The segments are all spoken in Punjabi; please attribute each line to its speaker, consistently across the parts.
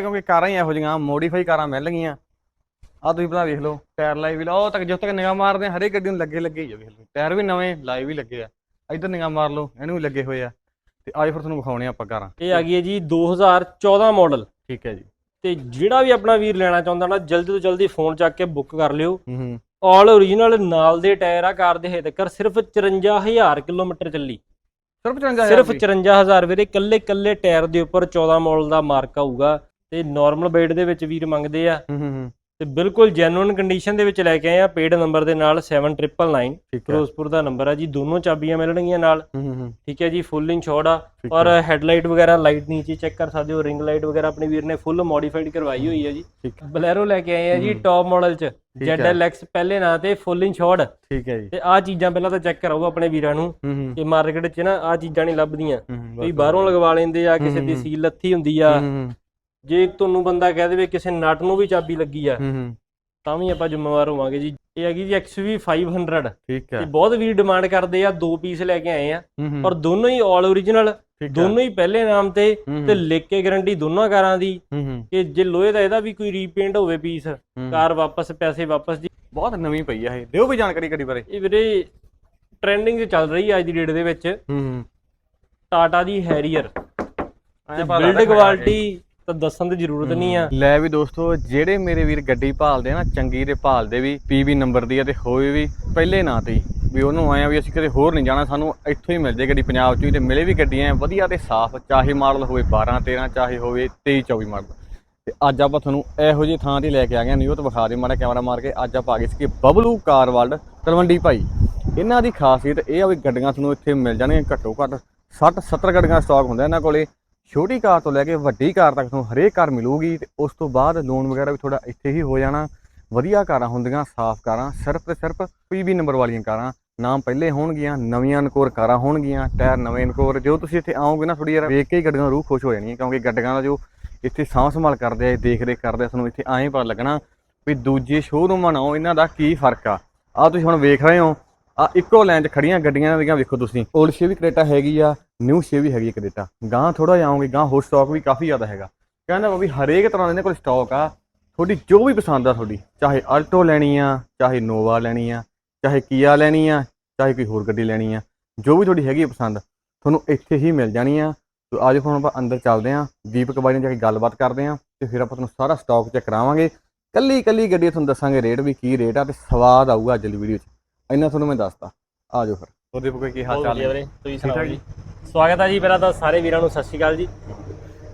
Speaker 1: ਕਿਉਂਕਿ ਕਾਰਾਂ ਹੀ ਇਹੋ ਜਿਹੀਆਂ ਮੋਡੀਫਾਈ ਕਾਰਾਂ ਮਿਲ ਗਈਆਂ। ਆ ਤੁਸੀਂ ਭਲਾ ਵੇਖ ਲਓ ਟਾਇਰ ਲਾਈ ਵੀ ਲਾਓ ਤੱਕ ਜਦੋਂ ਤੱਕ ਨਿਗਾਹ ਮਾਰਦੇ ਆ ਹਰੇਕ ਗੱਡੀ ਨੂੰ ਲੱਗੇ ਲੱਗੇ ਹੀ ਆ ਵੇਖ ਲਓ। ਟਾਇਰ ਵੀ ਨਵੇਂ ਲਾਈ ਵੀ ਲੱਗੇ ਆ। ਇੱਧਰ ਨਿਗਾਹ ਮਾਰ ਲਓ ਇਹਨੂੰ ਵੀ ਲੱਗੇ ਹੋਏ ਆ। ਤੇ ਆਜੋ ਫਿਰ ਤੁਹਾਨੂੰ ਵਿਖਾਉਣੇ ਆ ਆਪਾਂ ਕਾਰਾਂ।
Speaker 2: ਇਹ ਆ ਗਈ ਹੈ ਜੀ 2014 ਮਾਡਲ
Speaker 1: ਠੀਕ ਹੈ ਜੀ।
Speaker 2: ਤੇ ਜਿਹੜਾ ਵੀ ਆਪਣਾ ਵੀਰ ਲੈਣਾ ਚਾਹੁੰਦਾ ਨਾ ਜਲਦੀ ਤੋਂ ਜਲਦੀ ਫੋਨ ਚੱਕ ਕੇ ਬੁੱਕ ਕਰ ਲਿਓ।
Speaker 1: ਹੂੰ ਹੂੰ।
Speaker 2: ਆਲ ਓਰੀਜਨਲ ਨਾਲ ਦੇ ਟਾਇਰ ਆ ਕਾਰ ਦੇ ਹੇਤਕਰ ਸਿਰਫ 54000 ਕਿਲੋਮੀਟਰ ਚੱਲੀ।
Speaker 1: ਸਿਰਫ 54000
Speaker 2: ਸਿਰਫ 54000 ਵੀਰੇ ਕੱਲੇ ਕੱਲੇ ਟਾਇਰ ਦੇ ਉੱਪਰ 14 ਮਾਡਲ ਦਾ ਮਾਰਕ ਆਊਗਾ। ਤੇ ਨਾਰਮਲ ਬੇਡ ਦੇ ਵਿੱਚ ਵੀਰ ਮੰਗਦੇ ਆ।
Speaker 1: ਹੂੰ ਹੂੰ
Speaker 2: ਤੇ ਬਿਲਕੁਲ ਜੈਨੂਇਨ ਕੰਡੀਸ਼ਨ ਦੇ ਵਿੱਚ ਲੈ ਕੇ ਆਏ ਆ। ਪੇਡ ਨੰਬਰ ਦੇ ਨਾਲ 7999
Speaker 1: ਠੀਕ ਹੈ।
Speaker 2: ਫਿਰੋਜ਼ਪੁਰ ਦਾ ਨੰਬਰ ਆ ਜੀ। ਦੋਨੋਂ ਚਾਬੀਆਂ ਮਿਲਣਗੀਆਂ ਨਾਲ।
Speaker 1: ਹੂੰ ਹੂੰ ਹੂੰ।
Speaker 2: ਠੀਕ ਹੈ ਜੀ ਫੁੱਲ ਇੰਸ਼ੋਰਡ ਆ। ਔਰ ਹੈਡਲਾਈਟ ਵਗੈਰਾ ਲਾਈਟ ਨੀਚੇ ਚੈੱਕ ਕਰ ਸਕਦੇ ਹੋ। ਰਿੰਗ ਲਾਈਟ ਵਗੈਰਾ ਆਪਣੇ ਵੀਰ ਨੇ ਫੁੱਲ ਮੋਡੀਫਾਈਡ ਕਰਵਾਈ ਹੋਈ ਹੈ ਜੀ। ਬਲੈਰੋ ਲੈ ਕੇ ਆਏ ਆ ਜੀ। ਟੌਪ ਮਾਡਲ ਚ। ZLX ਪਹਿਲੇ ਨਾਂ ਤੇ ਫੁੱਲ ਇੰਸ਼ੋਰਡ
Speaker 1: ਠੀਕ ਹੈ ਜੀ।
Speaker 2: ਤੇ ਆਹ ਚੀਜ਼ਾਂ ਪਹਿਲਾਂ ਤਾਂ ਚੈੱਕ ਕਰਾਓ ਆਪਣੇ ਵੀਰਾਂ ਨੂੰ। ਕਿ ਮਾਰਕੀਟ 'ਚ ਨਾ ਆਹ ਚੀਜ਼ਾਂ ਨਹੀਂ ਲੱਭਦੀਆਂ। ਕੋਈ ਬਾਹਰੋਂ ਲਗਵਾ ਲੈਂਦੇ ਆ ਕਿਸੇ ਦੀ। ਸੀਲ ਲੱਥੀ ਹੁੰਦੀ ਆ। ਜੇ ਤੁਹਾਨੂੰ ਬੰਦਾ ਕਹਿ ਦੇਵੇ ਕਿਸੇ ਨਟ ਨੂੰ ਵੀ ਚਾਬੀ ਲੱਗੀ ਆ
Speaker 1: ਹੂੰ
Speaker 2: ਤਾਂ ਵੀ ਆਪਾਂ ਜ਼ਿੰਮੇਵਾਰ ਹੋਵਾਂਗੇ ਜੀ। ਇਹ ਹੈਗੀ ਜੀ XV 500
Speaker 1: ਠੀਕ ਹੈ।
Speaker 2: ਤੇ ਬਹੁਤ ਵੀਰ ਡਿਮਾਂਡ ਕਰਦੇ ਆ ਦੋ ਪੀਸ ਲੈ ਕੇ ਆਏ ਆ। ਔਰ ਦੋਨੋਂ ਹੀ
Speaker 1: ਠੀਕ ਹੈ।
Speaker 2: ਦੋਨੋਂ ਹੀ ਪਹਿਲੇ ਨਾਮ ਤੇ ਤੇ ਲਿਖ ਕੇ ਗਾਰੰਟੀ ਦੋਨਾਂ ਕਾਰਾਂ ਦੀ ਕਿ ਜੇ ਲੋਹੇ ਦਾ ਇਹਦਾ ਵੀ ਕੋਈ ਰੀਪੇਂਟ ਹੋਵੇ ਪੀਸ। ਕਾਰ ਵਾਪਸ ਪੈਸੇ ਵਾਪਸ ਜੀ।
Speaker 1: ਬਹੁਤ ਨਵੀਂ ਪਈ ਆ ਇਹ। ਦਿਓ ਵੀ ਜਾਣਕਾਰੀ ਗੱਡੀ ਬਾਰੇ।
Speaker 2: ਇਹ ਵੀਰੇ ਟ੍ਰੈਂਡਿੰਗ 'ਚ ਚੱਲ ਰਹੀ ਹੈ ਅੱਜ ਦੀ ਡੇਟ ਦੇ ਵਿੱਚ।
Speaker 1: ਹੂੰ ਹੂੰ।
Speaker 2: ਟਾਟਾ ਦੀ ਹੈਰੀਅਰ ਬਿਲਡ ਕੁਆਲਿਟੀ ਤਾਂ ਦੱਸਣ ਦੀ ਜ਼ਰੂਰਤ ਨਹੀਂ ਆ।
Speaker 1: ਲੈ ਵੀ ਦੋਸਤੋ, ਜਿਹੜੇ ਮੇਰੇ ਵੀਰ ਗੱਡੀ ਭਾਲਦੇ ਆ ਨਾ, ਚੰਗੀ ਤੇ ਭਾਲਦੇ ਵੀ ਪੀਵੀ ਨੰਬਰ ਦੀ ਆ ਤੇ ਹੋਵੇ ਵੀ ਪਹਿਲੇ ਨਾਂ ਤੇ ਹੀ। ਵੀ ਉਹਨੂੰ ਆਇਆ ਵੀ ਅਸੀਂ ਕਿਤੇ ਹੋਰ ਨਹੀਂ ਜਾਣਾ, ਸਾਨੂੰ ਇੱਥੋਂ ਹੀ ਮਿਲ ਜੇ ਗੱਡੀ ਪੰਜਾਬ ਚੋਂ ਹੀ ਤੇ ਮਿਲੇ ਵੀ ਗੱਡੀਆਂ ਵਧੀਆ ਤੇ ਸਾਫ਼, ਚਾਹੇ ਮਾਡਲ ਹੋਵੇ 12 13 ਚਾਹੇ ਹੋਵੇ 23 24 ਮਾਡਲ। ਤੇ ਅੱਜ ਆਪਾਂ ਤੁਹਾਨੂੰ ਇਹੋ ਜਿਹੀ ਥਾਂ ਤੇ ਲੈ ਕੇ ਆ ਗਏ ਹਾਂ ਨਿਊ ਤੋਂ ਵਿਖਾ ਦੇ ਮਾੜਾ ਕੈਮਰਾ ਮਾਰ ਕੇ। ਅੱਜ ਆਪਾਂ ਆ ਗਏ ਸੀ ਬਬਲੂ ਕਾਰ ਵਰਲਡ, ਤਲਵੰਡੀ ਭਾਈ। ਇਹਨਾਂ ਦੀ ਖਾਸੀਅਤ ਇਹ ਆ ਵੀ ਗੱਡੀਆਂ ਤੁਹਾਨੂੰ ਇੱਥੇ ਮਿਲ ਜਾਣਗੀਆਂ ਘੱਟੋ ਘੱਟ 60 70 ਗੱਡੀਆਂ ਸਟਾਕ ਹੁੰਦਾ ਇਹਨਾਂ ਕੋਲੇ। ਛੋਟੀ ਕਾਰ ਤੋਂ ਲੈ ਕੇ ਵੱਡੀ ਕਾਰ ਤੱਕ ਤੁਹਾਨੂੰ ਹਰੇਕ ਕਾਰ ਮਿਲੂਗੀ ਤੇ ਉਸ ਤੋਂ ਬਾਅਦ ਲੋਨ ਵਗੈਰਾ ਵੀ ਤੁਹਾਡਾ ਇੱਥੇ ਹੀ ਹੋ ਜਾਣਾ। ਵਧੀਆ ਕਾਰਾਂ ਹੁੰਦੀਆਂ, ਸਾਫ਼ ਕਾਰਾਂ, ਸਿਰਫ ਤੇ ਸਿਰਫ ਪੀਬੀ ਨੰਬਰ ਵਾਲੀਆਂ ਕਾਰਾਂ। ਨਾਮ ਪਹਿਲੇ ਹੋਣਗੀਆਂ, ਨਵੀਆਂ ਅਨਕੋਰ ਕਾਰਾਂ ਹੋਣਗੀਆਂ, ਟਾਇਰ ਨਵੇਂ ਅਨਕੋਰ। ਜੋ ਤੁਸੀਂ ਇੱਥੇ ਆਓਗੇ ਨਾ ਥੋੜੀ ਯਾਰ ਵੇਖ ਕੇ ਹੀ ਗੱਡੀਆਂ ਰੂਹ ਖੁਸ਼ ਹੋ ਜਾਣੀ ਹੈ ਕਿਉਂਕਿ ਗੱਡੀਆਂ ਦਾ ਜੋ ਇੱਥੇ ਸਾਂਭ ਸੰਭਾਲ ਕਰਦੇ ਆ ਦੇਖ ਰੇਖ ਕਰਦੇ ਆ, ਤੁਹਾਨੂੰ ਇੱਥੇ ਐਂ ਪਤਾ ਲੱਗਣਾ ਵੀ ਦੂਜੇ ਸ਼ੋਰੂਮਾਂ ਨਾਲੋਂ ਇਹਨਾਂ ਦਾ ਕੀ ਫ਼ਰਕ ਆ। ਆ ਤੁਸੀਂ ਹੁਣ ਵੇਖ ਰਹੇ ਹੋ ਆ ਇੱਕੋ ਲਾਈਨ 'ਚ ਖੜੀਆਂ ਗੱਡੀਆਂ ਦੀਆਂ ਵੇਖੋ ਤੁਸੀਂ। 올ਡ ਸ਼ੇ ਵੀ ਹੈਗੀ ਆ ਨਿਊ ਸ਼ੇ ਵੀ ਹੈਗੀ ਕ੍ਰੇਟਾ ਗਾਂ ਥੋੜਾ ਜਾਓਗੇ ਗਾਂ ਹੋਰ ਸਟਾਕ ਵੀ ਕਾਫੀ ਜ਼ਿਆਦਾ ਹੈਗਾ। ਕਹਿੰਦਾ ਵੀ ਹਰੇਕ ਤਰ੍ਹਾਂ ਦੇ ਇਹਨਾਂ ਕੋਲ ਸਟਾਕ ਆ। ਤੁਹਾਡੀ ਜੋ ਵੀ ਪਸੰਦ ਆ ਤੁਹਾਡੀ ਚਾਹੇ ਆਲਟੋ ਲੈਣੀ ਆ ਚਾਹੇ ਨੋਵਾ ਲੈਣੀ ਆ ਚਾਹੇ ਕੀਆ ਲੈਣੀ ਆ ਚਾਹੇ ਕੋਈ ਹੋਰ ਗੱਡੀ ਲੈਣੀ ਆ ਜੋ ਵੀ ਤੁਹਾਡੀ ਹੈਗੀ ਆ ਪਸੰਦ ਤੁਹਾਨੂੰ ਇੱਥੇ ਹੀ ਮਿਲ ਜਾਣੀ ਆ। ਤੇ ਆਜੋ ਹੁਣ ਆਪਾਂ ਅੰਦਰ ਚੱਲਦੇ ਆਂ ਦੀਪਕ ਬਾਈ ਨਾਲ ਜਾ ਕੇ ਗੱਲਬਾਤ ਕਰਦੇ ਆਂ ਤੇ ਫਿਰ ਆਪਾਂ ਤੁਹਾਨੂੰ ਸਾਰਾ ਸਟਾਕ ਚੈੱਕ ਕਰਾਵਾਂਗੇ। ਕੱਲੀ ਕੱਲੀ ਗੱਡੀ ਤੁਹਾਨੂੰ ਦੱਸਾਂਗੇ ਰੇਟ ਵੀ ਕੀ ਰੇਟ ਆ ਤੇ ਸਵਾਦ ਆਊਗਾ ਅੱਜ ਦੀ ਵੀਡੀਓ 'ਚ। ਇੰਨਾ ਤੁਹਾਨੂੰ ਮੈਂ ਦੱਸਤਾ। ਆਜੋ ਫਿਰ। ਹੋਰ ਦੀਪਕ ਕੀ ਹਾਲ ਚਾਲ ਹੈ
Speaker 2: ਵੀਰੇ ਤੁਸੀਂ ਸੁਣਾਓ ਜੀ? ਸਵਾਗਤ ਹੈ ਜੀ ਪਹਿਲਾਂ ਤਾਂ ਸਾਰੇ ਵੀਰਾਂ ਨੂੰ ਸਤਿ ਸ਼੍ਰੀ ਅਕਾਲ ਜੀ।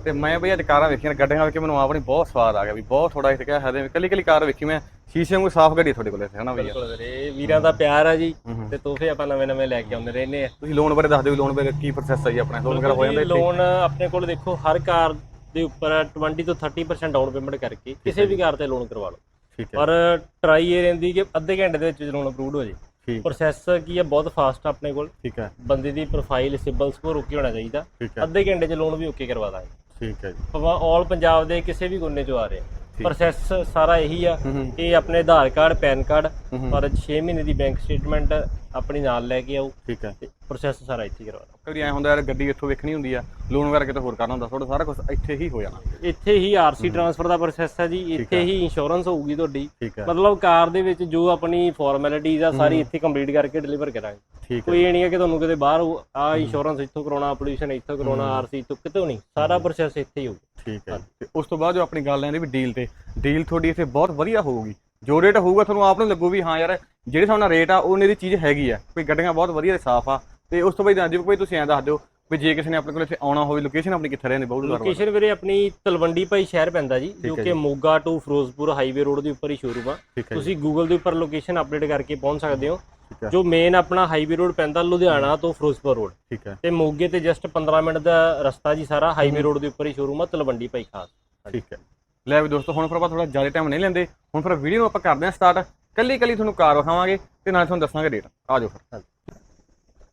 Speaker 1: ਤੇ ਮੈਂ ਬਈ ਅੱਜ ਕਾਰਾਂ ਵੇਖੀਆਂ ਗੱਡੀਆਂ ਵੇਖ ਕੇ ਮੈਨੂੰ ਆਪਣੀ ਬਹੁਤ ਸਵਾਦ ਆ ਗਿਆ ਵੀ ਬਹੁਤ ਥੋੜਾ ਇੱਥੇ ਕਿਹਾ ਹੈ ਕੱਲੀ ਕੱਲੀ ਕਾਰ ਵੇਖੀ ਮੈਂ ਸ਼ੀਸ਼ੇ ਵਾਂਗੂ ਸਾਫ਼ ਗੱਡੀ ਤੁਹਾਡੇ ਕੋਲ ਇੱਥੇ ਹਨਾ
Speaker 2: ਬਿਲਕੁਲ ਵੀਰੇ ਵੀਰਾਂ ਦਾ ਪਿਆਰ ਆ ਜੀ। ਤੇ ਤੋਹਫੇ ਆਪਾਂ ਨਵੇਂ ਨਵੇਂ ਲੈ ਕੇ ਆਉਂਦੇ ਰਹਿੰਦੇ ਆ।
Speaker 1: ਤੁਸੀਂ ਲੋਨ ਬਾਰੇ ਦੱਸ ਦਿਓ ਲੋਨ ਬਾਰੇ ਕੀ ਪ੍ਰੋਸੈਸ ਹੈ ਜੀ ਆਪਣਾ ਲੋਨ ਵਗੈਰਾ ਹੋ ਜਾਂਦਾ ਇੱਥੇ?
Speaker 2: ਲੋਨ ਆਪਣੇ ਕੋਲ ਦੇਖੋ ਹਰ ਕਾਰ ਦੇ ਉੱਪਰ 20 ਤੋਂ 30% ਡਾਊਨ ਪੇਮੈਂਟ ਕਰਕੇ ਕਿਸੇ ਵੀ ਕਾਰ ਤੇ ਲੋਨ ਕਰਵਾ ਲਓ।
Speaker 1: ਠੀਕ ਹੈ।
Speaker 2: ਪਰ ਟਰਾਈ ਇਹ ਰਹਿੰਦੀ ਕਿ ਅੱਧੇ ਘੰਟੇ ਦੇ ਵਿੱਚ ਲੋਨ ਅਪਰੂਵਡ ਹੋ ਜੇ। ਪ੍ਰੋਸੈਸ ਕੀ ਹੈ ਬਹੁਤ ਫਾਸਟ ਆਪਣੇ ਕੋਲ।
Speaker 1: ਠੀਕ ਹੈ।
Speaker 2: ਬੰਦੇ ਦੀ ਪ੍ਰੋਫਾਈਲ ਸਿਬਲ ਸਕੋਰ ਓਕੇ ਹੋਣਾ ਚਾਹੀਦਾ। ਅੱਧੇ ਘੰਟੇ 'ਚ ਲੋਨ ਵੀ ਓਕੇ ਕਰਵਾ ਦਾਂਗੇ।
Speaker 1: ਠੀਕ ਹੈ ਜੀ।
Speaker 2: ਆਪਾਂ ਆਲ ਪੰਜਾਬ ਦੇ ਕਿਸੇ ਵੀ ਕੋਨੇ 'ਚੋਂ ਆ ਰਹੇ। ਪ੍ਰੋਸੈਸ ਸਾਰਾ ਇਹੀ ਆ ਇਹ ਆਪਣੇ ਆਧਾਰ ਕਾਰਡ ਪੈਨ ਕਾਰਡ। ਔਰ 6 ਮਹੀਨੇ ਦੀ ਬੈਂਕ ਸਟੇਟਮੈਂਟ ਆਪਣੀ ਨਾਲ ਲੈ ਕੇ ਆਓ।
Speaker 1: ਠੀਕ ਹੈ।
Speaker 2: ਪ੍ਰੋਸੈਸ ਸਾਰਾ ਇੱਥੇ ਹੀ ਕਰਵਾਉਣਾ
Speaker 1: ਕਦੀ ਐ ਹੁੰਦਾ ਯਾਰ ਗੱਡੀ ਇੱਥੋਂ ਵੇਖਣੀ ਹੁੰਦੀ ਆ ਲੋਨ ਵਗੈਰਾ ਕਿਤੇ ਹੋਰ ਕਰਨਾ ਹੁੰਦਾ ਤੁਹਾਡਾ ਸਾਰਾ ਕੁਝ ਇੱਥੇ ਹੀ ਹੋ ਜਾਣਾ।
Speaker 2: ਇੱਥੇ ਹੀ ਆਰਸੀ ਟ੍ਰਾਂਸਫਰ ਦਾ ਪ੍ਰੋਸੈਸ ਹੈ ਜੀ ਇੱਥੇ ਹੀ। ਇੰਸ਼ੋਰੈਂਸ ਹੋਊਗੀ ਤੁਹਾਡੀ।
Speaker 1: ਠੀਕ ਹੈ।
Speaker 2: ਮਤਲਬ ਕਾਰ ਦੇ ਵਿੱਚ ਜੋ ਆਪਣੀ ਫਾਰਮੈਲਿਟੀਜ਼ ਆ ਸਾਰੀ ਇੱਥੇ ਕੰਪਲੀਟ ਕਰਕੇ ਡਿਲੀਵਰ ਕਰਾਂਗੇ। ਕੋਈ ਇਹ ਨਹੀਂ ਹੈ ਕਿ ਤੁਹਾਨੂੰ ਕਿਤੇ ਬਾਹਰ ਆ ਇੰਸ਼ੋਰੈਂਸ ਇੱਥੋਂ ਕਰਾਉਣਾ ਪੋਲੂਸ਼ਨ ਇੱਥੋਂ ਕਰਾਉਣਾ ਆਰਸੀ ਤੋਂ ਕਿਤੋਂ ਨਹੀਂ। ਸਾਰਾ ਪ੍ਰੋਸੈਸ ਇੱਥੇ ਹੀ ਹੋਊਗਾ।
Speaker 1: ਠੀਕ ਹੈ ਤੇ ਉਸ ਤੋਂ ਬਾਅਦ ਜੋ ਆਪਣੀ ਗੱਲ ਆਂਦੀ ਵੀ ਡੀਲ ਤੇ ਡੀਲ ਤੁਹਾਡੀ ਇੱਥੇ ਬਹੁਤ ਵਧੀਆ ਹੋਊਗੀ। ਜੋ ਰੇਟ ਹੋਊਗਾ ਤੁਹਾਨੂੰ ਆਪ ਨੂੰ ਲੱਗੂ ਵੀ ਹਾਂ ਯਾਰ ਜਿਹੜੇ ਹਿਸਾਬ ਨਾਲ ਰੇਟ ਆ ਉਹ ਦੀ ਚੀਜ਼ ਹੈਗੀ ਆ। ਕੋਈ ਗੱਡੀਆਂ ਬਹੁਤ ਵਧੀਆ ਤੇ ਸਾਫ਼ ਆ। ਤੇ ਉਸ ਤੋਂ ਬਾਅਦ ਦਿਓ ਕੋਈ ਤੁਸੀਂ ਐਂ ਦੱਸ ਦਿਓ ਵੀ ਜੇ ਕਿਸੇ ਨੇ ਆਪਣੇ ਕੋਲ ਇੱਥੇ ਆਉਣਾ ਹੋਵੇ ਲੋਕੇਸ਼ਨ ਆਪਣੀ ਕਿੱਥੇ ਰਹਿੰਦੀ ਬਹੁਤ ਵਾਰ
Speaker 2: ਲੋਕੇਸ਼ਨ ਵੀਰੇ ਆਪਣੀ ਤਲਵੰਡੀ ਭਾਈ ਸ਼ਹਿਰ ਪੈਂਦਾ ਜੀ ਜੋ ਕਿ Moga to Firozpur highway road ਦੇ ਉੱਪਰ ਹੀ ਸ਼ੋਰੂਮ ਆ।
Speaker 1: ਠੀਕ ਹੈ ਜੀ,
Speaker 2: ਤੁਸੀਂ ਗੂਗਲ ਦੇ ਉੱਪਰ ਲੋਕੇਸ਼ਨ ਅਪਡੇਟ ਕਰਕੇ ਪਹੁੰਚ ਸਕਦੇ ਹੋ।
Speaker 1: ਠੀਕ ਹੈ।
Speaker 2: ਜੋ ਮੇਨ ਆਪਣਾ ਹਾਈਵੇ ਰੋਡ ਪੈਂਦਾ ਲੁਧਿਆਣਾ ਤੋਂ ਫਿਰੋਜ਼ਪੁਰ ਰੋਡ
Speaker 1: ਠੀਕ ਹੈ।
Speaker 2: ਤੇ ਮੋਗੇ ਤੇ ਜਸਟ 15 ਮਿੰਟ ਦਾ ਰਸਤਾ ਜੀ ਸਾਰਾ ਹਾਈਵੇ ਰੋਡ ਦੇ ਉੱਪਰ ਹੀ ਸ਼ੋਰੂਮ ਆ ਤਲਵੰਡੀ ਭਾਈ ਖਾਸ।
Speaker 1: ਠੀਕ ਹੈ। ਲੈ ਵੀ ਦੋਸਤੋ ਹੁਣ ਫਿਰ ਆਪਾਂ ਥੋੜਾ ਜ਼ਿਆਦਾ ਟਾਈਮ ਨਹੀਂ ਲੈਂਦੇ। ਹੁਣ ਫਿਰ ਵੀਡੀਓ ਨੂੰ ਆਪਾਂ ਕਰਦੇ ਹਾਂ ਸਟਾਰਟ ਕੱਲੀ ਕੱਲੀ ਤੁਹਾਨੂੰ ਕਾਰ ਵਿਖਾਵਾਂਗੇ ਤੇ ਨਾਲ ਤੁਹਾਨੂੰ ਦੱਸਾਂਗੇ ਰੇਟ ਆ ਜਾਓ ਫਿਰ।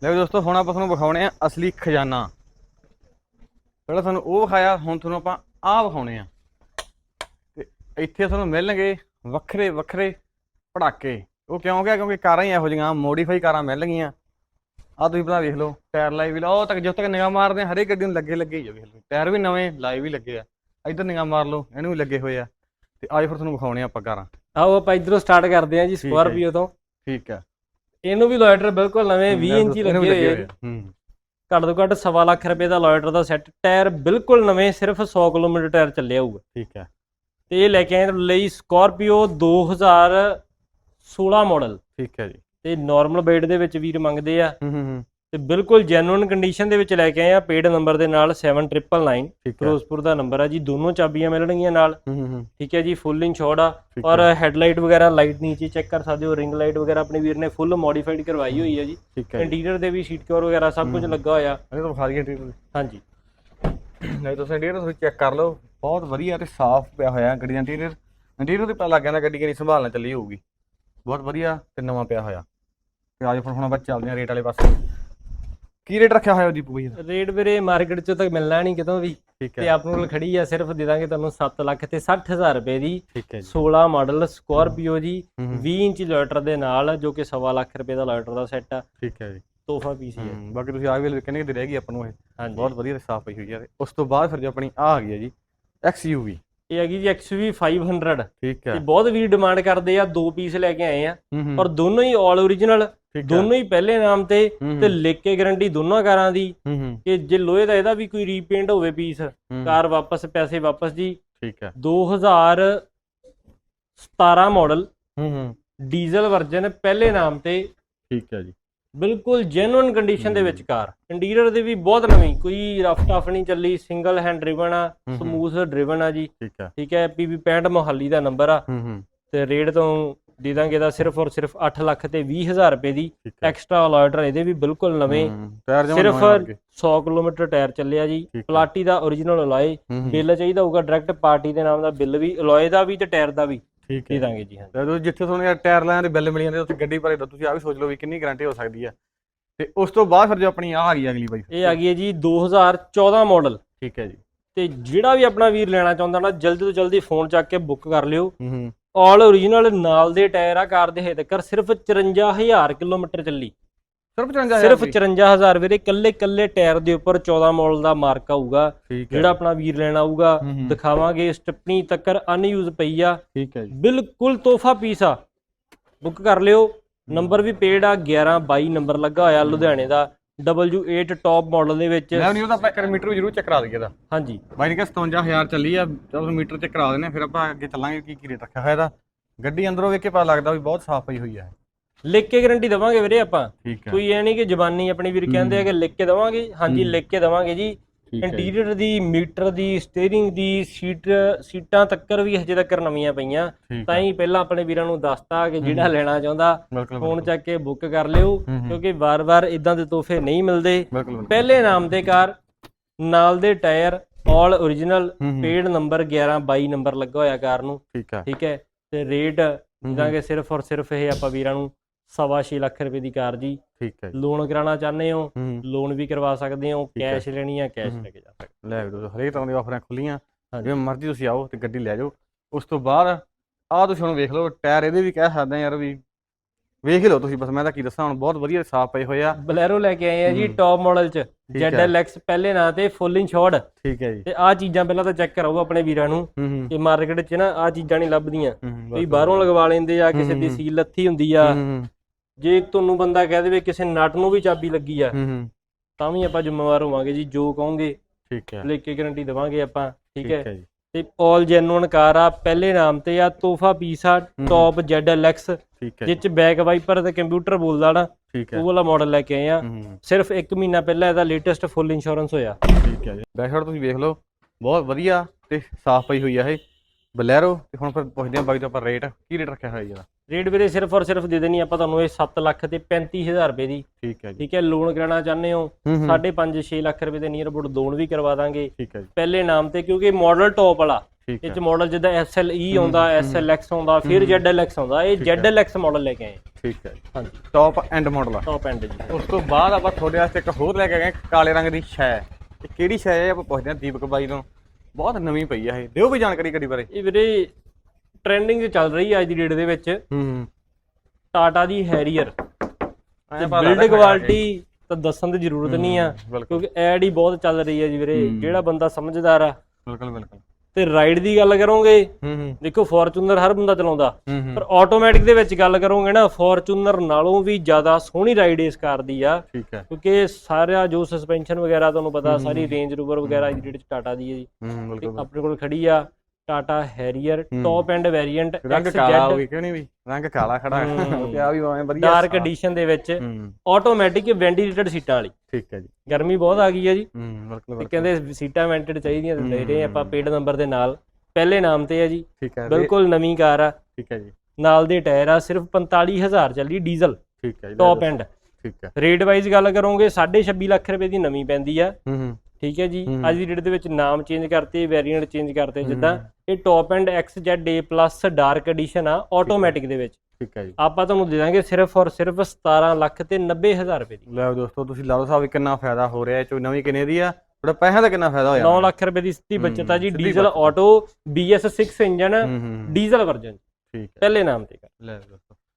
Speaker 1: ਲੈ ਦੋਸਤੋ ਹੁਣ ਆਪਾਂ ਤੁਹਾਨੂੰ ਵਿਖਾਉਣੇ ਆ ਅਸਲੀ ਖਜ਼ਾਨਾ। ਪਹਿਲਾਂ ਤੁਹਾਨੂੰ ਉਹ ਵਿਖਾਇਆ ਹੁਣ ਤੁਹਾਨੂੰ ਆਪਾਂ ਆਹ ਵਿਖਾਉਣੇ ਆ। ਤੇ ਇੱਥੇ ਤੁਹਾਨੂੰ ਮਿਲਣਗੇ ਵੱਖਰੇ ਵੱਖਰੇ ਪੜਾਕੇ। ਉਹ ਕਿਉਂ ਗਿਆ? ਕਿਉਂਕਿ ਕਾਰਾਂ ਹੀ ਇਹੋ ਜਿਹੀਆਂ ਮੋਡੀਫਾਈ ਕਾਰਾਂ ਮਿਲ ਗਈਆਂ ਆ ਤੁਸੀਂ ਭਲਾ ਵੇਖ ਲਓ ਟਾਇਰ ਲਾਈ ਵੀ ਲਾਓ ਤੱਕ ਜਦੋਂ ਤੱਕ ਨਿਗਾਹ ਮਾਰਦੇ ਆ ਹਰੇਕ ਗੱਡੀ ਨੂੰ ਲੱਗੇ ਲੱਗੇ ਹੀ ਆ ਵੇਖ ਲਓ। ਟਾਇਰ ਵੀ ਨਵੇਂ ਲਾਈ ਵੀ ਲੱਗੇ ਆ। ਇੱਧਰ ਨਿਗਾਹ ਮਾਰ ਲਓ ਇਹਨੂੰ ਵੀ ਲੱਗੇ ਹੋਏ ਆ। ਤੇ ਆਜੋ ਫਿਰ ਤੁਹਾਨੂੰ ਵਿਖਾਉਣੇ ਆ ਆਪਾਂ ਕਾਰਾਂ।
Speaker 2: ਆਓ ਆਪਾਂ ਇਧਰੋਂ ਸਟਾਰਟ ਕਰਦੇ ਹੈ ਜੀ। ਸਕਾਰਪੀਓ ਤੋਂ।
Speaker 1: ਠੀਕ ਆ
Speaker 2: ਇਹਨੂੰ ਵੀ ਲੋਇਟਰ ਬਿਲਕੁਲ ਨਵੇਂ 20 ਇੰਚੀ ਲੱਗੇ ਹੋਏ
Speaker 1: ਹੂੰ।
Speaker 2: ਘੱਟ ਤੋਂ ਘੱਟ ਸਵਾ ਲੱਖ ਰੁਪਏ ਦਾ ਲੋਇਟਰ ਦਾ ਸੈੱਟ ਟਾਇਰ ਬਿਲਕੁਲ ਨਵੇਂ ਸਿਰਫ 100 ਕਿਲੋਮੀਟਰ ਟਾਇਰ ਚੱਲਿਆ ਹੋਊਗਾ।
Speaker 1: ਠੀਕ ਆ
Speaker 2: ਤੇ ਇਹ ਲੈ ਕੇ ਆਏ ਲਈ ਸਕਾਰਪੀਓ 2016 ਮਾਡਲ
Speaker 1: ਠੀਕ ਹੈ ਜੀ।
Speaker 2: ਤੇ ਨਾਰਮਲ ਬੇਡ ਦੇ ਵਿੱਚ ਵੀਰ ਮੰਗਦੇ ਆ।
Speaker 1: ਹੂੰ ਹੂੰ ਹੂੰ।
Speaker 2: ਤੇ ਬਿਲਕੁਲ ਜੈਨੂਇਨ ਕੰਡੀਸ਼ਨ ਦੇ ਵਿੱਚ ਲੈ ਕੇ ਆਏ ਆ ਪੇਡ ਨੰਬਰ ਦੇ ਨਾਲ 7999
Speaker 1: ਠੀਕ ਹੈ।
Speaker 2: ਫਿਰੋਜ਼ਪੁਰ ਦਾ ਨੰਬਰ ਆ ਜੀ ਦੋਨੋਂ ਚਾਬੀਆਂ ਮਿਲਣਗੀਆਂ ਨਾਲ।
Speaker 1: ਹੂੰ ਹੂੰ ਹੂੰ।
Speaker 2: ਠੀਕ ਹੈ ਜੀ ਫੁੱਲ ਇੰਸ਼ੋਰਡ ਆ। ਔਰ ਹੈਡਲਾਈਟ ਵਗੈਰਾ ਲਾਈਟ ਨੀਚੇ ਚੈੱਕ ਕਰ ਸਕਦੇ ਹੋ ਰਿੰਗ ਲਾਈਟ ਵਗੈਰਾ ਆਪਣੇ ਵੀਰ ਨੇ ਫੁੱਲ ਮੋਡੀਫਾਈਡ ਕਰਵਾਈ ਹੋਈ
Speaker 1: ਹੈ ਜੀ।
Speaker 2: ਇੰਟੀਰੀਅਰ ਦੇ ਵੀ ਸੀਟ ਕਵਰ ਵਗੈਰਾ ਸਭ ਕੁਝ ਲੱਗਾ ਹੋਇਆ।
Speaker 1: ਇਹਨੂੰ ਤਾਂ ਵਿਖਾ ਦਈਏ ਇੰਟੀਰੀਅਰ
Speaker 2: ਹਾਂਜੀ।
Speaker 1: ਨਹੀਂ ਤੁਸੀਂ ਇੰਟੀਰੀਅਰ ਤੁਸੀਂ ਚੈੱਕ ਕਰ ਲਓ। ਬਹੁਤ ਵਧੀਆ ਤੇ ਸਾਫ਼ ਪਿਆ ਹੋਇਆ ਗੱਡੀ ਦਾ ਇੰਟੀਰੀਅਰ ਇੰਟੀਰੀਅਰ ਤੇ ਪਤਾ ਲੱਗ ਜਾਂਦਾ ਗੱਡੀ ਕਿੰਨੀ ਸੰਭਾਲ ਨਾਲ ਚੱਲੀ ਹੋਊਗੀ। ਬਹੁਤ ਵਧੀਆ ਤੇ ਨਵਾਂ ਪਿਆ ਹੋਇਆ। ਤੇ ਆਜੋ ਫਿਰ ਹੁਣ ਆਪਾਂ ਚੱਲਦੇ ਹਾਂ ਰੇਟ ਵਾਲੇ ਪਾਸੇ। ਕੀ ਰੇਟ ਰੱਖਿਆ ਹੋਇਆ ਦੀਪੂ ਭਾਈ ਦਾ?
Speaker 2: ਰੇਟ ਵੀਰੇ ਮਾਰਕੀਟ ਚੋਂ ਤਾਂ ਮਿਲਣਾ ਨਹੀਂ ਕਿਤੋਂ ਵੀ। ਤੇ ਆਪ ਨੂੰ ਖੜੀ ਆ ਸਿਰਫ ਦੇ ਦਾਂਗੇ ਤੁਹਾਨੂੰ 7 ਲੱਖ ਤੇ 60000 ਰੁਪਏ ਦੀ
Speaker 1: ਠੀਕ ਹੈ ਜੀ।
Speaker 2: 16 ਮਾਡਲ ਸਕਾਰਪੀਓ ਜੀ
Speaker 1: ਹੂੰ ਹੂੰ,
Speaker 2: 20 ਇੰਚ ਲੋਇਟਰ ਦੇ ਨਾਲ ਜੋ ਕਿ ਸਵਾ ਲੱਖ ਰੁਪਏ ਦਾ ਲੋਇਟਰ ਦਾ ਸੈੱਟ ਆ।
Speaker 1: ਠੀਕ ਹੈ ਜੀ।
Speaker 2: ਤੋਹਫਾ ਪੀਸ ਹੀ
Speaker 1: ਬਾਕੀ ਤੁਸੀਂ ਆ ਵੀ ਕਿੰਨੇ ਦੀ ਰਹੇਗੀ ਆਪਾਂ ਨੂੰ ਇਹ। ਬਹੁਤ ਵਧੀਆ ਤੇ ਸਾਫ਼ ਪਈ ਹੋਈ ਹੈ ਤੇ ਉਸ ਤੋਂ ਬਾਅਦ ਫਿਰ ਜੋ ਆਪਣੀ ਆ ਆ ਗਈ ਹੈ ਜੀ XUV
Speaker 2: ਇਹ ਹੈਗੀ ਜੀ XUV 500
Speaker 1: ਠੀਕ ਹੈ।
Speaker 2: ਇਹ ਬਹੁਤ ਵੀਰ ਡਿਮਾਂਡ ਕਰਦੇ ਆ ਦੋ ਪੀਸ ਲੈ ਕੇ ਆਏ ਆ। ਔਰ ਦੋਨੋਂ ਹੀ 올
Speaker 1: ਹੈ
Speaker 2: ਦੋਨੋਂ ਹੀ ਪਹਿਲੇ ਨਾਮ ਤੇ ਤੇ ਲਿਖ ਕੇ ਗਾਰੰਟੀ ਦੋਨਾਂ ਕਾਰਾਂ ਦੀ ਕਿ ਜੇ ਲੋਹੇ ਦਾ ਇਹਦਾ ਵੀ ਕੋਈ ਰੀਪੇਂਟ ਹੋਵੇ ਪੀਸ ਕਾਰ ਵਾਪਸ ਪੈਸੇ ਵਾਪਸ ਜੀ।
Speaker 1: ਠੀਕ ਹੈ
Speaker 2: 2017 ਮਾਡਲ
Speaker 1: ਹੂੰ ਹੂੰ।
Speaker 2: ਡੀਜ਼ਲ ਵਰਜਨ ਪਹਿਲੇ ਨਾਮ ਤੇ।
Speaker 1: ਠੀਕ ਹੈ ਜੀ।
Speaker 2: ਬਿਲਕੁਲ ਜੈਨੂਇਨ ਕੰਡੀਸ਼ਨ ਦੇ ਵਿੱਚ ਕਾਰ। ਇੰਟੀਰੀਅਰ ਦੇ ਵੀ ਬਹੁਤ ਨਵੀਂ ਕੋਈ ਰਫ ਟਫ ਨਹੀਂ ਚੱਲੀ ਸਿੰਗਲ ਹੈਂਡ ਡਰਿਵਨ ਆ। ਸਮੂਥ ਡਰਿਵਨ ਆ ਜੀ।
Speaker 1: ਠੀਕ ਹੈ
Speaker 2: ਠੀਕ ਹੈ ਪੀਬੀ 65 ਮੋਹਾਲੀ ਦਾ ਨੰਬਰ ਆ।
Speaker 1: ਹੂੰ ਹੂੰ।
Speaker 2: ਤੇ ਰੇਟ ਤੋਂ ਦੇ ਦਾਂਗੇ ਇਹਦਾ ਸਿਰਫ ਔਰ ਸਿਰਫ 8 ਲੱਖ ਤੇ 20000 ਰੁਪਏ ਦੀ
Speaker 1: ਹੈ।
Speaker 2: ਐਕਸਟਰਾ ਅਲਾਰਡਰ ਇਹਦੇ ਵੀ ਬਿਲਕੁਲ ਨਵੇਂ
Speaker 1: ਹੂੰ, ਟਾਇਰ ਜਮਾਂ
Speaker 2: ਸਿਰਫ
Speaker 1: ਨਵੇਂ ਲੱਗ ਗਏ।
Speaker 2: 100 ਕਿਲੋਮੀਟਰ ਟਾਇਰ ਚੱਲਿਆ ਜੀ।
Speaker 1: ਹੈ।
Speaker 2: ਪਲਾਟੀ ਦਾ origignal ਅਲੋਏ
Speaker 1: ਹੂੰ ਹੂੰ,
Speaker 2: ਬਿੱਲ ਚਾਹੀਦਾ ਹੋਊਗਾ ਡਾਇਰੈਕਟ ਪਾਰਟੀ ਦੇ ਨਾਮ ਦਾ ਬਿੱਲ ਵੀ ਅਲੋਏ ਦਾ ਵੀ ਤੇ ਟਾਇਰ ਦਾ ਵੀ
Speaker 1: ਠੀਕ
Speaker 2: ਦੇ
Speaker 1: ਹੈ
Speaker 2: ਦਾਂਗੇ ਜੀ ਹਾਂਜੀ।
Speaker 1: ਜਦੋਂ ਜਿੱਥੇ ਤੁਹਾਨੂੰ ਯਾਰ ਟਾਇਰ ਲਾਇਆ ਦੇ ਬਿੱਲ ਮਿਲ ਜਾਂਦੇ ਉੱਥੇ ਗੱਡੀ ਭਰੇ ਤਾਂ ਤੁਸੀਂ ਆ ਵੀ ਸੋਚ ਲਓ ਵੀ ਕਿੰਨੀ ਗਾਰੰਟੀ ਹੋ ਸਕਦੀ ਹੈ। ਤੇ ਉਸ ਤੋਂ ਬਾਅਦ ਫਿਰ ਜੋ ਆਪਣੀ ਆ ਆ ਗਈ ਅਗਲੀ ਬਾਈ।
Speaker 2: ਇਹ ਆ ਗਈ ਹੈ ਜੀ 2014 ਮਾਡਲ
Speaker 1: ਠੀਕ ਹੈ ਜੀ।
Speaker 2: ਤੇ ਜਿਹੜਾ ਵੀ ਆਪਣਾ ਵੀਰ ਲੈਣਾ ਚਾਹੁੰਦਾ ਨਾ ਜਲਦੀ ਤੋਂ ਜਲਦੀ ਫੋਨ ਚੱਕ ਕੇ ਬੁੱਕ ਕਰ ਲਿਓ।
Speaker 1: ਹੂੰ ਹੂੰ।
Speaker 2: ਆਲ origignal ਨਾਲ ਦੇ ਟਾਇਰ ਆ ਕਾਰ ਦੇ ਹੇਠ। ਤੱਕ ਸਿਰਫ 54000 ਕਿਲੋਮੀਟਰ ਚੱਲੀ।
Speaker 1: ਸਿਰਫ 54000
Speaker 2: ਸਿਰਫ 54000 ਵੀਰੇ ਕੱਲੇ ਕੱਲੇ ਟਾਇਰ ਦੇ ਉੱਪਰ 14 ਮਾਡਲ ਦਾ ਮਾਰਕ ਆਊਗਾ। ਜਿਹੜਾ ਆਪਣਾ ਵੀਰ ਲੈਣਾ ਆਊਗਾ। ਦਿਖਾਵਾਂਗੇ ਸਟੱਪਣੀ ਤੱਕਰ ਅਨਯੂਜ਼ ਪਈ ਆ।
Speaker 1: ਠੀਕ ਹੈ ਜੀ।
Speaker 2: ਬਿਲਕੁਲ ਤੋਹਫਾ ਪੀਸ ਆ। ਬੁੱਕ ਕਰ ਲਿਓ। ਨੰਬਰ ਵੀ ਪੇਡ ਆ 11 22 ਨੰਬਰ ਲੱਗਾ ਹੋਇਆ ਲੁਧਿਆਣੇ ਦਾ। W8 ਟੌਪ ਮਾਡਲ ਦੇ ਵਿੱਚ।
Speaker 1: ਲੈ ਨਹੀਂ ਉਹਦਾ ਆਪਾਂ ਇੱਕ ਮੀਟਰ ਜ਼ਰੂਰ ਚੈੱਕ ਕਰਾ ਦਈਏ ਇਹਦਾ।
Speaker 2: ਹਾਂਜੀ।
Speaker 1: ਬਾਈ ਨੇ ਕਿਹਾ 57000 ਚੱਲੀ ਆ ਚਲੋ ਮੀਟਰ ਚੈੱਕ ਕਰਾ ਦਿੰਦੇ ਆ ਫਿਰ ਆਪਾਂ ਅੱਗੇ ਚੱਲਾਂਗੇ ਕੀ ਕੀ ਰੇਟ ਰੱਖਿਆ ਹੋਇਆ ਇਹਦਾ। ਗੱਡੀ ਅੰਦਰੋਂ ਵੇਖ ਕੇ ਪਤਾ ਲੱਗਦਾ ਵੀ ਬਹੁਤ ਸਾਫ਼ ਪਈ ਹੋਈ ਹੈ
Speaker 2: ਲਿਖ ਕੇ ਗਾਰੰਟੀ ਦਵਾਂਗੇ ਵੀਰੇ ਆਪਾਂ।
Speaker 1: ਠੀਕ
Speaker 2: ਕੋਈ ਐ ਨਹੀਂ ਕਿ ਜ਼ਬਾਨੀ ਆਪਣੀ ਵੀਰ ਕਹਿੰਦੇ ਆ ਕਿ ਲਿਖ ਕੇ ਦਵਾਂਗੇ। ਹਾਂਜੀ ਲਿਖ ਕੇ ਦਵਾਂਗੇ ਜੀ। ਇੰਟੀਰੀਅਰ ਦੀ ਮੀਟਰ ਦੀ ਸਟੀਅਰਿੰਗ ਦੀ ਸੀਟ ਸੀਟਾਂ ਤੱਕਰ ਵੀ ਹਜੇ ਤੱਕ ਨਵੀਆਂ ਪਈਆਂ। ਤਾਂ
Speaker 1: ਹੈ।
Speaker 2: ਪਹਿਲਾਂ ਆਪਣੇ ਵੀਰਾਂ ਨੂੰ ਦੱਸਤਾ ਕਿ ਜਿਹੜਾ ਲੈਣਾ ਚਾਹੁੰਦਾ ਫੋਨ ਚੱਕ ਕੇ ਬੁੱਕ ਕਰ ਲਿਓ। ਕਿਉਂਕਿ ਵਾਰ-ਵਾਰ ਇਦਾਂ ਦੇ ਤੋਹਫੇ ਨਹੀਂ ਮਿਲਦੇ। ਪਹਿਲੇ ਨਾਮ ਦੇ ਕਾਰ ਨਾਲ ਦੇ tyre all origignal। Paid number 11 22 number ਲੱਗਾ ਹੋਇਆ ਕਾਰ ਨੂੰ।
Speaker 1: ਠੀਕ ਹੈ।
Speaker 2: ਠੀਕ ਹੈ। ਤੇ ਰੇਟ ਦਾਂਗੇ ਸਿਰਫ ਔਰ ਸਿਰਫ ਇਹ ਆਪਾਂ ਵੀਰਾਂ ਨੂੰ ਸਵਾ ਛੇ ਲੱਖ ਰੁਪਏ ਦੀ ਕਾਰ ਜੀ
Speaker 1: ਠੀਕ ਹੈ ਜੀ।
Speaker 2: ਲੋਨ ਕਰਾਉਣਾ ਚਾਹੁੰਦੇ ਹੋ ਲੋਨ ਵੀ ਕਰਵਾ ਸਕਦੇ ਹੋ। ਕੈਸ਼ ਲੈਣੀ ਆ ਕੈਸ਼। ਲੈ ਕੇ ਜਾ ਸਕਦੇ
Speaker 1: ਲੈ ਵੀ ਦੋ ਹਰੇਕ ਤਰ੍ਹਾਂ ਦੀ ਆਫਰਾਂ ਖੁੱਲੀਆਂ। ਜਿਵੇਂ ਮਰਜ਼ੀ ਤੁਸੀਂ ਆਓ ਤੇ ਗੱਡੀ ਲੈ ਜਾਓ ਉਸ ਤੋਂ ਬਾਅਦ ਆਹ ਤੁਸੀਂ ਹੁਣ ਵੇਖ ਲਓ ਟਾਇਰ ਇਹਦੇ ਵੀ ਕਹਿ ਸਕਦੇ ਆ ਯਾਰ ਵੀ ਵੇਖ ਲਓ ਤੁਸੀਂ ਬਸ ਮੈਂ ਤਾਂ ਕੀ ਦੱਸਾਂ ਹੁਣ ਬਹੁਤ ਵਧੀਆ ਸਾਫ਼ ਪਏ ਹੋਏ ਆ
Speaker 2: ਬਲੈਰੋ ਲੈ ਕੇ ਆਏ ਆ ਜੀ। ਟੌਪ ਮਾਡਲ ਚ। ZLX ਪਹਿਲੇ ਨਾਂ ਤੇ ਫੁੱਲ ਇੰਸ਼ੋਰਡ
Speaker 1: ਠੀਕ ਹੈ ਜੀ
Speaker 2: ਤੇ ਆਹ ਚੀਜ਼ਾਂ ਪਹਿਲਾਂ ਤਾਂ ਚੈੱਕ ਕਰਾਓ ਆਪਣੇ ਵੀਰਾਂ ਨੂੰ ਕਿ ਮਾਰਕੀਟ 'ਚ ਨਾ ਆਹ ਚੀਜ਼ਾਂ ਨਹੀਂ ਲੱਭਦੀਆਂ ਕੋਈ ਬਾਹਰੋਂ ਲਗਵਾ ਲੈਂਦੇ ਆ ਕਿਸੇ ਦੀ। ਸੀਲ ਲੱਥੀ ਹੁੰਦੀ ਆ ਜੇ ਤੁਹਾਨੂੰ ਬੰਦਾ ਕਹਿ ਦੇਵੇ ਕਿਸੇ ਨਟ ਨੂੰ ਵੀ ਚਾਬੀ ਲੱਗੀ ਆ ਤਾਂ ਵੀ ਆਪਾਂ ਜ਼ਿੰਮੇਵਾਰ ਹੋਵਾਂਗੇ ਜੀ ਜੋ ਕਹੋਗੇ
Speaker 1: ਠੀਕ ਹੈ।
Speaker 2: ਲਿਖ ਕੇ ਗਾਰੰਟੀ ਦੇਵਾਂਗੇ ਆਪਾਂ ਠੀਕ ਹੈ। ਤੇ ਆਲ ਜੈਨੂਨ ਕਾਰ ਆ ਪਹਿਲੇ ਨਾਮ ਤੇ ਆ ਤੋਹਫਾ ਪੀਸ ਟੌਪ ZLX
Speaker 1: ਠੀਕ ਹੈ
Speaker 2: ਜਿਹ ਚ ਬੈਕ ਵਾਈਪਰ ਤੇ ਕੰਪਿਊਟਰ ਬੋਲਦਾ ਨਾ ਉਹ ਵਾਲਾ ਮਾਡਲ ਲੈ ਕੇ ਆਏ ਆ। ਸਿਰਫ 1 ਮਹੀਨਾ ਪਹਿਲਾਂ ਇਹਦਾ ਲੇਟੈਸਟ ਫੁੱਲ ਇੰਸ਼ੋਰੈਂਸ ਹੋਇਆ।
Speaker 1: ਠੀਕ ਹੈ ਜੀ। ਬੈਕਸਾਈਡ ਤੁਸੀਂ ਵੇਖ ਲਓ ਬਹੁਤ ਵਧੀਆ ਤੇ ਸਾਫ਼ ਪਈ ਹੋਈ ਆ ਇਹ। ਬਲੈਰੋ ਤੇ ਹੁਣ ਫਿਰ ਪੁੱਛਦੇ ਆ ਬਾਈ ਤੋਂ ਆਪਾਂ ਰੇਟ ਕੀ ਰੇਟ ਰੱਖਿਆ ਹੋਇਆ ਜੀ ਇਹਦਾ?
Speaker 2: ਰੇਟ ਵੀਰੇ ਸਿਰਫ ਔਰ ਸਿਰਫ ਦੇ ਦੇਣੀ ਆਪਾਂ ਤੁਹਾਨੂੰ ਇਹ 7 ਲੱਖ ਤੇ 35000 ਰੁਪਏ ਦੀ।
Speaker 1: ਠੀਕ ਹੈ ਜੀ।
Speaker 2: ਠੀਕ ਹੈ ਲੋਨ ਕਰਾਉਣਾ ਚਾਹੁੰਦੇ ਹੋ
Speaker 1: ਹੂੰ ਹੂੰ,
Speaker 2: 5.5 6 ਲੱਖ ਰੁਪਏ ਦੇ ਨੀਅਰ ਅਬਾਊਟ ਲੋਨ ਵੀ ਕਰਵਾ ਦਾਂਗੇ।
Speaker 1: ਠੀਕ ਹੈ ਜੀ।
Speaker 2: ਪਹਿਲੇ ਨਾਮ ਤੇ ਕਿਉਂਕਿ ਮਾਡਲ ਟੌਪ ਵਾਲਾ ਇਹ ਚ ਮਾਡਲ ਜਿੱਦਾਂ SLE ਆਉਂਦਾ SLX ਆਉਂਦਾ ਫਿਰ ZLX ਆਉਂਦਾ ਇਹ ZLX ਮਾਡਲ ਲੈ ਕੇ ਆਏ।
Speaker 1: ਠੀਕ ਹੈ
Speaker 2: ਹਾਂਜੀ।
Speaker 1: ਟੌਪ ਐਂਡ ਮਾਡਲ ਆ।
Speaker 2: ਟੌਪ ਐਂਡ ਜੀ।
Speaker 1: ਉਸ ਤੋਂ ਬਾਅਦ ਆਪਾਂ ਤੁਹਾਡੇ ਵਾਸਤੇ ਇੱਕ ਹੋਰ ਲੈ ਕੇ ਆਏ ਕਾਲੇ ਰੰਗ ਦੀ ਸ਼ੈ। ਇਹ ਕਿਹੜੀ ਸ਼ੈ ਹੈ? ਆਪਾਂ ਪੁੱਛਦੇ ਹਾਂ ਦੀਪਕ ਬਾਈ ਤੋਂ। ਬਹੁਤ ਨਵੀਂ ਪਈ ਆ ਇਹ। ਦਿਓ ਵੀ ਜਾਣਕਾਰੀ ਗੱਡੀ ਬਾਰੇ।
Speaker 2: ਇਹ ਵੀਰੇ ਟ੍ਰੈਂਡਿੰਗ 'ਚ ਚੱਲ ਰਹੀ ਹੈ ਅੱਜ ਦੀ ਡੇਟ ਦੇ ਵਿੱਚ।
Speaker 1: ਹੂੰ।
Speaker 2: ਟਾਟਾ ਦੀ ਹੈਰੀਅਰ ਬਿਲਡ ਕੁਆਲਿਟੀ ਤਾਂ ਦੱਸਣ ਦੀ ਜ਼ਰੂਰਤ ਨਹੀਂ ਆ ਕਿਉਂਕਿ ਐਡ ਹੀ ਬਹੁਤ ਚੱਲ ਰਹੀ ਹੈ ਜੀ ਵੀਰੇ। ਜਿਹੜਾ ਬੰਦਾ ਸਮਝਦਾਰ ਆ।
Speaker 1: ਬਿਲਕੁਲ ਬਿਲਕੁਲ।
Speaker 2: ਤੇ ਰਾਈਡ ਦੀ ਗੱਲ ਕਰੋਗੇ ਦੇਖੋ ਫੋਰਚੂਨਰ ਹਰ ਬੰਦਾ ਚਲਾਉਂਦਾ। ਪਰ ਆਟੋਮੈਟਿਕ ਦੇ ਵਿੱਚ ਗੱਲ ਕਰੋਗੇ ਨਾ ਫੋਰਚੂਨਰ ਨਾਲੋਂ ਵੀ ਜ਼ਿਆਦਾ ਸੋਹਣੀ ਰਾਈਡ ਇਸ ਕਾਰ ਦੀ ਆ।
Speaker 1: ਠੀਕ ਹੈ।
Speaker 2: ਕਿਉਂਕਿ ਸਾਰਾ ਜੋ ਸਸਪੈਂਸ਼ਨ ਵਗੈਰਾ ਤੁਹਾਨੂੰ ਪਤਾ ਸਾਰੀ ਰੇਂਜ ਰੂਵਰ ਵਗੈਰਾ ਜਿਹੜੀ ਟਾਟਾ ਦੀ ਹੈ ਜੀ ਆਪਣੇ ਕੋਲ ਖੜੀ ਆ। Tata Harrier top end variant
Speaker 1: ਰੰਗ ਕਾਲਾ ਹੋ ਗਿਆ ਕਿਉਂ ਨਹੀਂ ਵੀ? ਰੰਗ ਕਾਲਾ ਖੜਾ। ਤੇ ਆ ਵੀ ਐਂ ਵਧੀਆ
Speaker 2: ਡਾਰਕ। ਐਡੀਸ਼ਨ ਦੇ ਵਿੱਚ ਆਟੋਮੈਟਿਕ ਵੈਂਟੀਲੇਟਡ ਸੀਟਾਂ ਵਾਲੀ।
Speaker 1: ਠੀਕ ਹੈ ਜੀ।
Speaker 2: ਗਰਮੀ ਬਹੁਤ ਆ ਗਈ ਹੈ ਜੀ।
Speaker 1: ਹੂੰ ਬਿਲਕੁਲ
Speaker 2: ਤੇ ਕਹਿੰਦੇ ਸੀਟਾਂ ਵੈਂਟਡ ਚਾਹੀਦੀਆਂ ਤੇ ਦੇ ਰਹੇ ਆਪਾਂ ਪੇਡ ਨੰਬਰ ਦੇ ਨਾਲ। ਪਹਿਲੇ ਨਾਮ ਤੇ ਹੈ ਜੀ।
Speaker 1: ਠੀਕ ਹੈ
Speaker 2: ਬਿਲਕੁਲ ਨਵੀਂ ਕਾਰ ਆ।
Speaker 1: ਠੀਕ ਹੈ ਜੀ।
Speaker 2: ਨਾਲ ਦੇ ਟਾਇਰ ਆ ਸਿਰਫ 45000 ਚੱਲੀ ਡੀਜ਼ਲ।
Speaker 1: ਠੀਕ ਹੈ ਜੀ
Speaker 2: ਟੌਪ ਐਂਡ
Speaker 1: ਠੀਕ ਹੈ।
Speaker 2: ਰੇਟ ਵਾਈਜ਼ ਗੱਲ ਕਰੋਗੇ 26.5 ਲੱਖ ਰੁਪਏ ਦੀ ਨਵੀਂ ਪੈਂਦੀ ਆ।
Speaker 1: ਹੂੰ ਹੂੰ।
Speaker 2: ਠੀਕ ਹੈ ਜੀ?
Speaker 1: ਹੂੰ।
Speaker 2: ਅੱਜ ਦੀ ਡੇਟ ਦੇ ਵਿੱਚ ਨਾਮ ਚੇਂਜ ਕਰਤੇ ਵੇਰੀਐਂਟ ਚੇਂਜ ਕਰਤੇ ਜਿੱਦਾਂ ਇਹ top end XZ plus dark edition ਆ ਆਟੋਮੈਟਿਕ ਦੇ ਵਿੱਚ।
Speaker 1: ਠੀਕ ਹੈ ਜੀ।
Speaker 2: ਆਪਾਂ ਤੁਹਾਨੂੰ ਦੇ ਦਾਂਗੇ ਸਿਰਫ ਔਰ ਸਿਰਫ 17 ਲੱਖ ਤੇ 90000 ਰੁਪਏ ਦੀ।
Speaker 1: ਲੈ ਦੋਸਤੋ ਤੁਸੀਂ ਲਾ ਲਓ ਸਾਹਿਬ ਕਿੰਨਾ ਫਾਇਦਾ ਹੋ ਰਿਹਾ ਇਹ ਚੋ ਨਵੀਂ ਕਿੰਨੇ ਦੀ ਆ? ਥੋੜਾ ਪੈਸਿਆਂ ਦਾ ਕਿੰਨਾ ਫਾਇਦਾ ਹੋਇਆ?
Speaker 2: 9 ਲੱਖ ਰੁਪਏ ਦੀ ਸਿੱਧੀ ਬਚਤ ਆ ਜੀ ਡੀਜ਼ਲ। ਆਟੋ BS6 ਇੰਜਨ
Speaker 1: ਹੂੰ ਹੂੰ
Speaker 2: ਡੀਜ਼ਲ ਵਰਜਨ
Speaker 1: ਠੀਕ ਹੈ।
Speaker 2: ਪਹਿਲੇ ਨਾਮ ਤੇ।
Speaker 1: ਲੈ ਦੋਸਤੋ।